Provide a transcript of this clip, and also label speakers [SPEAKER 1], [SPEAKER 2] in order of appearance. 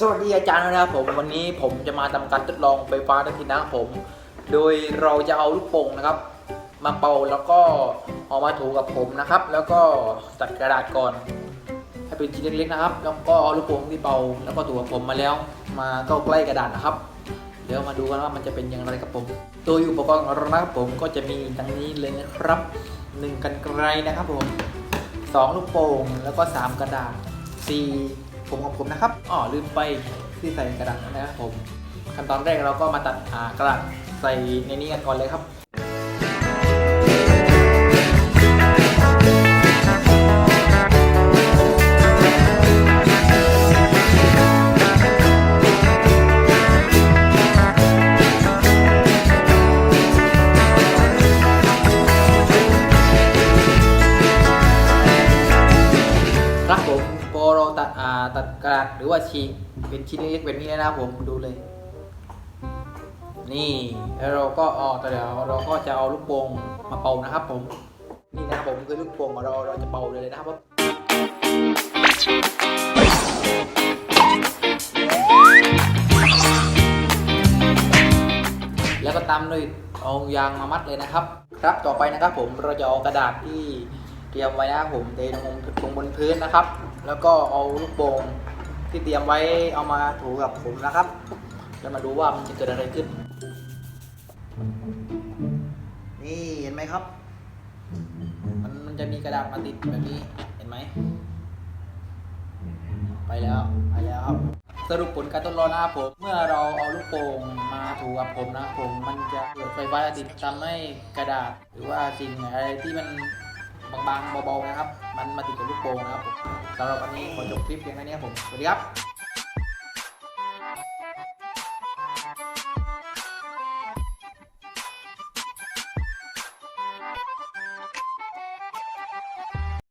[SPEAKER 1] สวัสดีอาจารย์นะครับผมวันนี้ผมจะมาทำการทดลองไฟฟ้าทั้งทีนะครับผม โดยเราจะเอาลูกโป่งนะครับ มาเป่าแล้วก็เอามาถูกับผมนะครับ แล้วก็ตัดกระดาษก่อน ให้เป็นชิ้นเล็กๆนะครับ แล้วก็เอาลูกโป่งที่เป่าแล้วก็ถูกับผมมาแล้ว มาเข้าใกล้กระดาษนะครับ เดี๋ยวมาดูกันว่ามันจะเป็นอย่างไรครับผมโดยอุปกรณ์ของเรานะครับผมก็จะมีดังนี้เลยนะครับหนึ่งกันไกรนะครับผมสองลูกโป่งแล้วก็สามกระดาษสี่ ผมของผมนะครับอ๋อลืมไปที่ใส่กระดาษนะครับผมขั้นตอนแรกเราก็มาตัดอ่ากระดาษใส่ในนี้กันก่อนเลยครับครับ เราตัดอ่าตัดกระดาษหรือว่าฉีกเป็นชิ้นเล็กๆแบบนี้นะครับผมดูเลย นี่แล้วเราก็อ๋อแต่เดี๋ยวเราก็จะเอาลูกโป่งมาเป่านะครับผมนี่นะครับผมคือลูกโป่งของเราเราจะเป่าเลยนะครับแล้วก็ตามด้วยเอายางมามัดเลยนะครับ ครับต่อไปนะครับผมเราจะเอากระดาษที่เตรียมไว้นะครับผมเทลงลงบนพื้นนะครับ แล้วก็เอาลูกโป่งที่เตรียมไว้เอามาถูกับผมนะครับ แล้วมาดูว่ามันจะเกิดอะไรขึ้น นี่เห็นไหมครับ มันมันจะมีกระดาษมาติดแบบนี้เห็นไหม ไปแล้วไปแล้วครับ สรุปผลการทดลองนะครับผม เมื่อเราเอาลูกโป่งมาถูกับผมนะครับผม มันจะเกิดไฟฟ้าสถิตทำให้กระดาษ หรือว่าสิ่งอะไรที่มัน บางๆเบาๆนะครับ มันมาติดกับลูกโป่งนะครับผมสำหรับวันนี้ขอจบคลิปเพียงแค่นี้ครับผมสวัสดีครับ